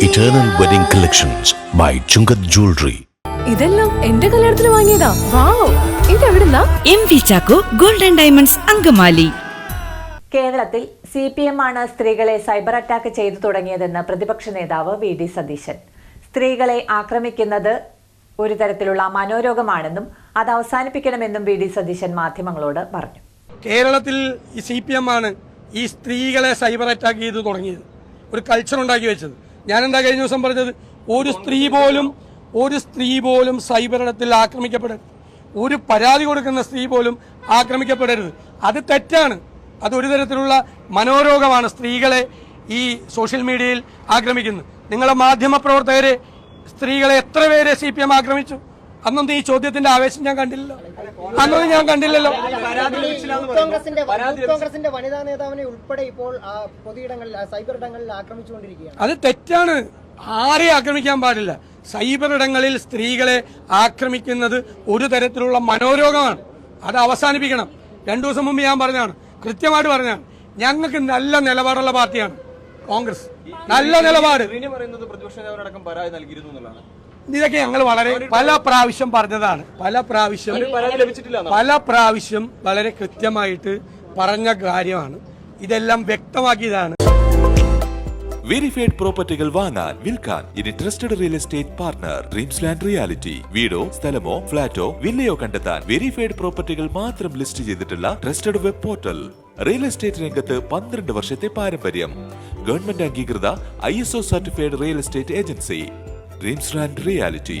Eternal Wedding Collections by Chungat Jewelry. ഇതെല്ലാം എന്റെ കല്യാണത്തിന് വാങ്ങിയതാ. Wow ഇതെവിടുന്നാ? M V Chacko golden diamonds Angamaly. കേരളത്തിൽ സി പി എം ആണ് സ്ത്രീകളെ സൈബർ അറ്റാക്ക് ചെയ്തു തുടങ്ങിയതെന്ന് പ്രതിപക്ഷ നേതാവ് വി ഡി സതീശൻ. സ്ത്രീകളെ ആക്രമിക്കുന്നത് ഒരു തരത്തിലുള്ള മനോരോഗമാണെന്നും അത് അവസാനിപ്പിക്കണമെന്നും വി ഡി സതീശൻ മാധ്യമങ്ങളോട് പറഞ്ഞു. കേരളത്തിൽ ഈ സി പി എം ആണ് ഈ സ്ത്രീകളെ സൈബർ അറ്റാക്ക് ചെയ്തു തുടങ്ങിയത്. ഒരു കൾച്ചർ ഉണ്ടാക്കി വെച്ചത്. ഞാൻ എന്താ കഴിഞ്ഞ ദിവസം പറഞ്ഞത്? ഒരു സ്ത്രീ പോലും ഒരു സ്ത്രീ പോലും സൈബർ ഇടത്തിൽ ആക്രമിക്കപ്പെടരുത്. ഒരു പരാതി കൊടുക്കുന്ന സ്ത്രീ പോലും ആക്രമിക്കപ്പെടരുത്. അത് തെറ്റാണ്. അത് ഒരു തരത്തിലുള്ള മനോരോഗമാണ് സ്ത്രീകളെ ഈ സോഷ്യൽ മീഡിയയിൽ ആക്രമിക്കുന്നത്. നിങ്ങളെ മാധ്യമ പ്രവർത്തകരെ സ്ത്രീകളെ എത്ര പേരെ സി ആക്രമിച്ചു? അന്നൊന്നും ഈ ചോദ്യത്തിന്റെ ആവേശം ഞാൻ കണ്ടില്ലല്ലോ? അന്നൊന്നും ഞാൻ കണ്ടില്ലല്ലോ. കോൺഗ്രസിന്റെ വനിതാ നേതാവിനെ ഉൾപ്പെടെ ഇപ്പോൾ പൊതുയിടങ്ങളിൽ സൈബർ ഇടങ്ങളിൽ ആക്രമിച്ചുകൊണ്ടിരിക്കുകയാണ്. അത് തെറ്റാണ്. ആരെ ആക്രമിക്കാൻ പാടില്ല. സൈബർ ഇടങ്ങളിൽ സ്ത്രീകളെ ആക്രമിക്കുന്നത് ഒരു തരത്തിലുള്ള മനോരോഗമാണ്. അത് അവസാനിപ്പിക്കണം. രണ്ടു ദിവസം മുമ്പ് ഞാൻ പറഞ്ഞാണ് കൃത്യമായിട്ട് പറഞ്ഞാണ് ഞങ്ങൾക്ക് നല്ല നിലപാടുള്ള പാർട്ടിയാണ് കോൺഗ്രസ്. നല്ല നിലപാട്. പ്രതിപക്ഷ നേതാവിനടക്കം പരാതി നൽകിയിരുന്നു എന്നുള്ളതാണ്. ഇതൊക്കെ ഞങ്ങൾ വളരെ പല പ്രാവശ്യം പറഞ്ഞതാണ്. പല പ്രാവശ്യം പല പ്രാവശ്യം വളരെ കൃത്യമായിട്ട് പറഞ്ഞ കാര്യമാണ്. ഇതെല്ലാം വ്യക്തമാക്കിയതാണ്. വെരിഫൈഡ് പ്രോപ്പർട്ടികൾ വാങ്ങാൻ വിൽക്കാൻ ഇനി trusted real estate partner dreams land reality വീടോ സ്ഥലമോ ഫ്ളാറ്റോ വില്ലയോ കണ്ടെത്താൻ വെരിഫൈഡ് പ്രോപ്പർട്ടികൾ മാത്രം ലിസ്റ്റ് ചെയ്തിട്ടുള്ള trusted web portal real estate രംഗത്ത് പന്ത്രണ്ട് വർഷത്തെ പാരമ്പര്യം. ഗവൺമെന്റ് അംഗീകൃത I S O certified real estate agency dreams land reality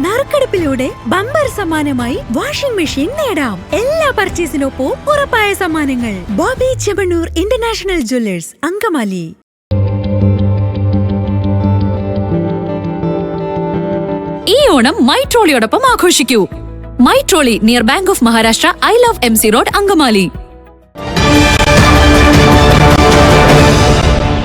നറുക്കെടുപ്പിലൂടെ ബമ്പർ സമ്മാനമായി വാഷിംഗ് മെഷീൻ നേടാം. എല്ലാ പർച്ചേസിനൊപ്പവും ഉറപ്പായ സമ്മാനങ്ങൾ. Bobby Chemmanur international jewellers Angamaly. ഈ ഓണം മൈട്രോളിയോടൊപ്പം ആഘോഷിക്കൂ. Mytrolley near bank of Maharashtra I love M C road Angamaly.